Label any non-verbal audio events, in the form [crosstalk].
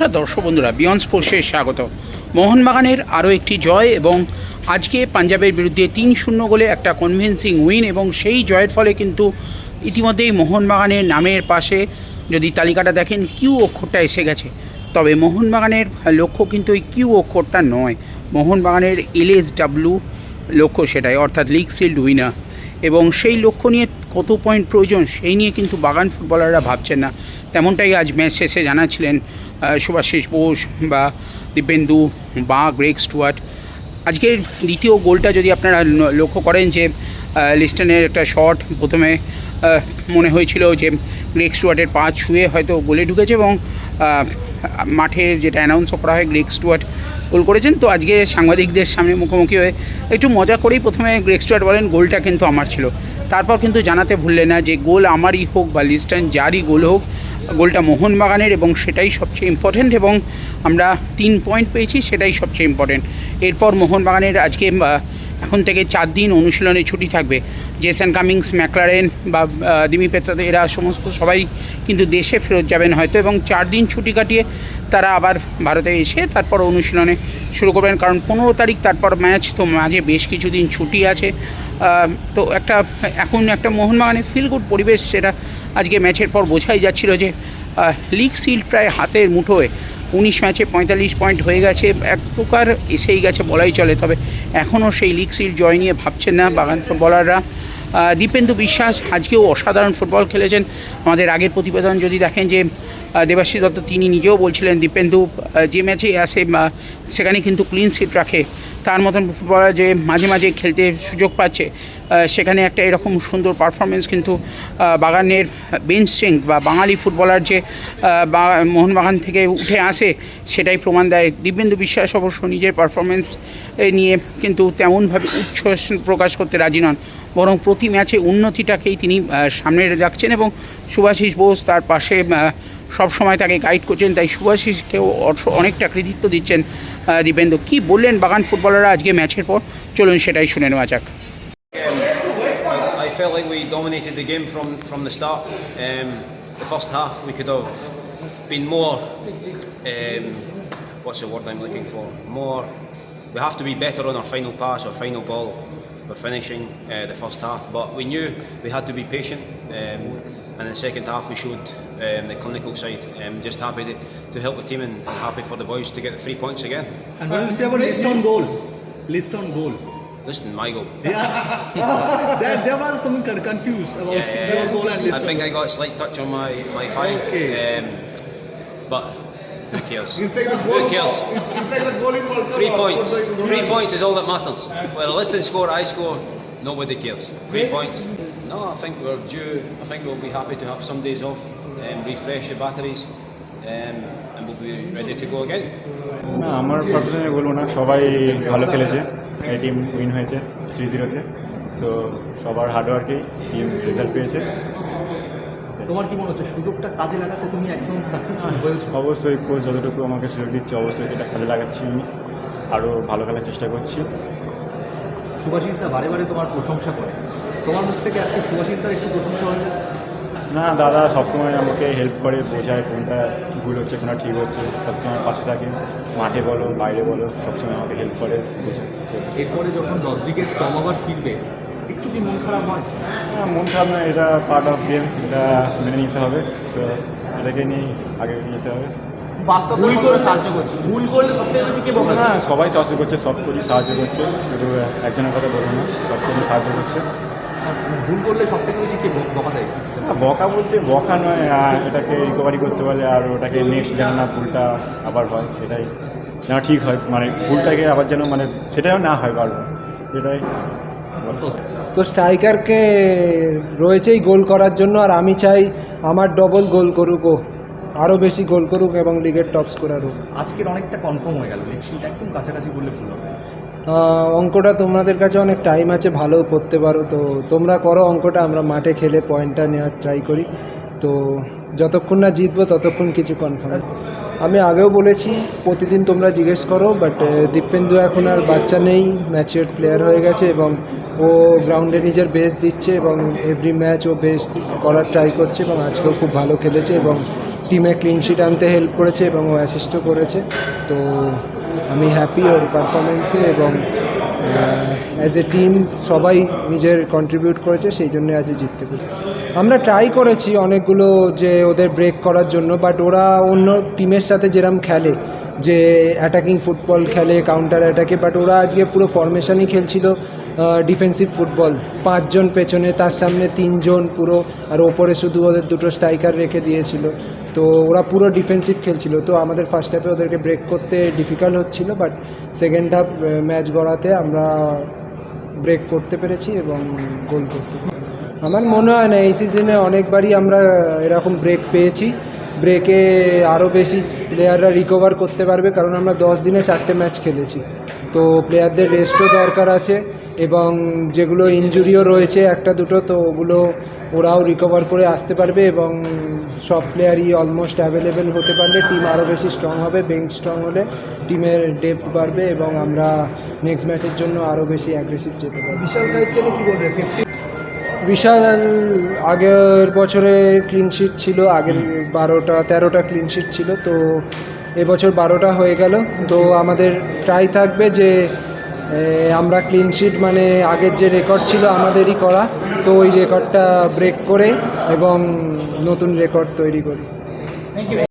নমস্কার দর্শক বন্ধুরা বিয়ন্ড স্পোর্টসে স্বাগত। মোহনবাগানের আরও একটি জয় এবং আজকে পাঞ্জাবের বিরুদ্ধে তিন শূন্য গোলে একটা কনভিন্সিং উইন এবং সেই জয়ের ফলে কিন্তু ইতিমধ্যেই মোহনবাগানের নামের পাশে যদি তালিকাটা দেখেন কিউ অক্ষরটা এসে গেছে। তবে মোহনবাগানের লক্ষ্য কিন্তু ওই কিউ অক্ষরটা নয়। মোহনবাগানের এলএস ডাব্লু লক্ষ্য সেটাই, অর্থাৎ লিগ সিল্ড উইনার এবং সেই লক্ষ্য নিয়ে কত পয়েন্ট প্রয়োজন, সেই নিয়ে কিন্তু বাগান ফুটবলাররা ভাবছেন না। তেমনটাই আজ ম্যাচ শেষে জানাচ্ছিলেন সুভাষিস বোস বা দীপেন্দু বা গ্রেগ স্টুয়ার্ট। আজকের দ্বিতীয় গোলটা যদি আপনারা লক্ষ্য করেন যে লিস্টনের একটা শট প্রথমে মনে হয়েছিল যে গ্রেক স্টুয়ার্টের পা ছুঁয়ে হয়তো গোলে ঢুকেছে এবং মাঠে যেটা অ্যানাউন্সও করা হয় গ্রেগ স্টুয়ার্ট গোল করেছেন। তো আজকে সাংবাদিকদের সামনে মুখোমুখি হয়ে একটু মজা করেই প্রথমে গ্রেক স্টুয়ার্ট বলেন, গোলটা কিন্তু আমার ছিল। তারপর কিন্তু জানাতে ভুললেন না যে গোল আমারই হোক বা লিস্টান যারই গোল হোক গোলটা মোহনবাগানের এবং সেটাই সবচেয়ে ইম্পর্টেন্ট এবং আমরা তিন পয়েন্ট পেয়েছি, সেটাই সবচেয়ে ইম্পর্টেন্ট এরপর মোহনবাগানের আজকে এখন থেকে চার দিন অনুশীলনে ছুটি থাকবে। জেসন কামিংস ম্যাকলারেন বা দিমি পেত্রাতে এরা সমস্ত সবাই কিন্তু দেশে ফেরত যাবেন হয়তো এবং চার দিন ছুটি কাটিয়ে তারা আবার ভারতে এসে তারপর অনুশীলনে শুরু করবেন। কারণ পনেরো তারিখ তারপর ম্যাচ তো মাঝে বেশ কিছুদিন ছুটি আছে। তো একটা এখন একটা মোহনবাগানের ফিল গুড পরিবেশ সেটা আজকে ম্যাচের পর বোঝাই যাচ্ছিল যে লিগ সিল প্রায় হাতের মুঠোয়। উনিশ ম্যাচে পঁয়তাল্লিশ পয়েন্ট হয়ে গেছে এক প্রকার এসেই গেছে বলাই চলে। তবে এখনও সেই লিগ সিল জয় নিয়ে ভাবছেন না বাগান ফুটবলাররা দীপেন্দু বিশ্বাস আজকেও অসাধারণ ফুটবল খেলেছেন। আমাদের আগের প্রতিবেদন যদি দেখেন যে আহ, দেবাশিস দত্ত তিনি নিজেও বলছিলেন দীপেন্দু যে ম্যাচে আসে সেখানে কিন্তু ক্লিন সিট রাখে। তার মতন ফুটবলার যে মাঝে মাঝে খেলতে সুযোগ পাচ্ছে সেখানে একটা এরকম সুন্দর পারফরমেন্স কিন্তু বাগানের বেঞ্চ স্ট্রেংথ বা বাঙালি ফুটবলার যে মোহনবাগান থেকে উঠে আসে, সেটাই প্রমাণ দেয়। দিব্যেন্দু বিশ্বাস অবশ্য নিজের পারফরমেন্স নিয়ে কিন্তু তেমনভাবে উচ্ছ্বাস প্রকাশ করতে রাজি নন। বরং প্রতি ম্যাচে উন্নতিটাকেই তিনি সামনে রাখছেন এবং সুভাষিস বোস তার পাশে সব সময় তাকে গাইড করছেন তাই সুভাষিসকেও অর্থ- অনেকটা কৃতিত্ব দিচ্ছেন আহ, দীপেন্দু কী বললেন বাগান ফুটবলাররা আজকে ম্যাচের পর চলুন সেটাই শুনে নেওয়া যাক I, I felt like we dominated the game from, from the start. Um, the first half, we could have been more. Um, what's the word I'm looking for? More. We have to be better on our final pass or final ball. We're finishing uh, the first half, but we knew we had to be patient. Um, and in the second half, we showed um, the clinical side. Um, just happy to, to help the team and happy for the boys to get the three points again. And what do you say about Liston goal? Liston goal. Listen, my goal. [laughs] there, there was something con- confused about Yeah, yeah, your yeah. goal and list. I think I got a slight touch on my, my thigh. Okay. Um, but who cares? It's like the goal. Who cares? It's like the goal in World Cup. Three points. Three points is all that matters. Whether Liston score, I score, nobody cares. Three points. No, I think we're due. I think we'll be happy to have some days off and refresh the batteries, um, and we'll be ready to go again. না আমার প্রফেশনে বলব না সবাই ভালো খেলেছে। এই team win হয়েছে থ্রি জিরোতে তো। সবার হার্ডওয়ার্কেই টিম রেজাল্ট পেয়েছে। তোমার কি মনে হচ্ছে সুযোগটা কাজে লাগাতে তুমি একদম সাকসেসফুল হয়েছো অবশ্যই কোচ যতটুকু আমাকে সুযোগ দিচ্ছে অবশ্যই এটা কাজে লাগাচ্ছি আমি। আরও ভালো খেলার চেষ্টা করছি। সুভাষিস দা বারে বারে তোমার প্রশংসা করে। তোমার মুখ থেকে আজকে সুভাষিস দার একটু প্রশংসা হলো না দাদা সবসময় আমাকে হেল্প করে বোঝায় কোনটা ভুল হচ্ছে কোনটা ঠিক হচ্ছে সবসময় পাশে থাকে। মাঠে বলো বাইরে বলো সবসময় আমাকে হেল্প করে বোঝায়। এরপরে যখন রদ্রিগেজ টম আবার ফিরবে একটু কি মন খারাপ হয়? হ্যাঁ, মন খারাপ না এটা পার্ট অফ গেম এটা মেনে নিতে হবে। তো এটাকে নিয়ে আগে যেতে হবে। ভুল করে সাহায্য করছে। ভুল করলে সবথেকে বেশি কে বকা না সবাই সাহায্য করছে সব কোচই সাহায্য করছে। শুধু একজনের কথা বলব না সব কোচই সাহায্য করছে। ভুল করলে সবথেকে বেশি কে বকা দেয়? বকা বলতে বকা নয় আর এটাকে রিকভারি করতে পারলে আর ওটাকে নেক্সট যেন না ভুলটা আবার হয় এটাই যেন ঠিক হয় মানে ভুলটাকে আবার যেন মানে সেটাও না হয় বারবার এটাই তো স্ট্রাইকারকে রয়েছেই গোল করার জন্য আর আমি চাই আমার ডবল গোল করুক ও আরও বেশি গোল করুক এবং লিগের টপ স্কোরার হোক। আজকের অনেকটা কনফার্ম হয়ে গেল লিগশিট একদম কাছাকাছি বললে ভুল হবে। অঙ্কটা তোমাদের কাছে অনেক টাইম আছে ভালো করতে পারো। তো তোমরা করো অঙ্কটা, আমরা মাঠে খেলে পয়েন্টটা নেওয়ার ট্রাই করি। তো যতক্ষণ না জিতবো, ততক্ষণ কিছু কনফার্ম আমি আগেও বলেছি, প্রতিদিন তোমরা জিজ্ঞেস করো বাট দীপেন্দু এখন আর বাচ্চা নেই ম্যাচিওর প্লেয়ার হয়ে গেছে এবং ও গ্রাউন্ডে নিজের বেস্ট দিচ্ছে এবং এভরি ম্যাচ ও বেস্ট করার ট্রাই করছে এবং আজকেও খুব ভালো খেলেছে এবং টিমে ক্লিনশিট আনতে হেল্প করেছে এবং ও অ্যাসিস্টও করেছে। তো আমি হ্যাপি ওর পারফরমেন্সে এবং অ্যাজ এ টিম সবাই নিজের কন্ট্রিবিউট করেছে, সেই জন্য আজ জিততে পেরেছি। আমরা ট্রাই করেছি অনেকগুলো যে ওদের ব্রেক করার জন্য বাট ওরা অন্য টিমের সাথে যেরম খেলে যে অ্যাটাকিং ফুটবল খেলে কাউন্টার অ্যাটাকে বাট ওরা আজকে পুরো ফরমেশনই খেলছিল ডিফেন্সিভ ফুটবল পাঁচজন পেছনে, তার সামনে তিনজন পুরো, আর ওপরে শুধু ওদের দুটো স্ট্রাইকার রেখে দিয়েছিল। তো ওরা পুরো ডিফেন্সিভ খেলছিল। তো আমাদের ফার্স্ট হাফে ওদেরকে ব্রেক করতে ডিফিকাল্ট হচ্ছিল বাট সেকেন্ড হাফ ম্যাচ গড়াতে আমরা ব্রেক করতে পেরেছি এবং গোল করতে আমার মনে হয় না, এই সিজনে অনেকবারই আমরা এরকম ব্রেক পেয়েছি। ব্রেকে আরও বেশি প্লেয়াররা রিকভার করতে পারবে, কারণ আমরা দশ দিনে চারটে ম্যাচ খেলেছি। তো প্লেয়ারদের রেস্টও দরকার আছে এবং যেগুলো ইনজুরিও রয়েছে, একটা দুটো, তো ওগুলো ওরাও রিকভার করে আসতে পারবে এবং সব প্লেয়ারই অলমোস্ট অ্যাভেলেবেল হতে পারলে টিম আরও বেশি স্ট্রং হবে বেঞ্চ স্ট্রং হলে টিমের ডেপথ বাড়বে এবং আমরা নেক্সট ম্যাচের জন্য আরও বেশি অ্যাগ্রেসিভ যেতে পারব। বিশাল নিয়ে কী বলবে বিশাল আগের বছরে ক্লিনশিট ছিল আগের বারোটা তেরোটা ক্লিনশিট ছিল তো এবছর বারোটা হয়ে গেল। তো আমাদের ট্রাই থাকবে যে আমরা ক্লিনশিট মানে আগের যে রেকর্ড ছিল আমাদেরই করা তো ওই রেকর্ডটা ব্রেক করে এবং নতুন রেকর্ড তৈরি করি।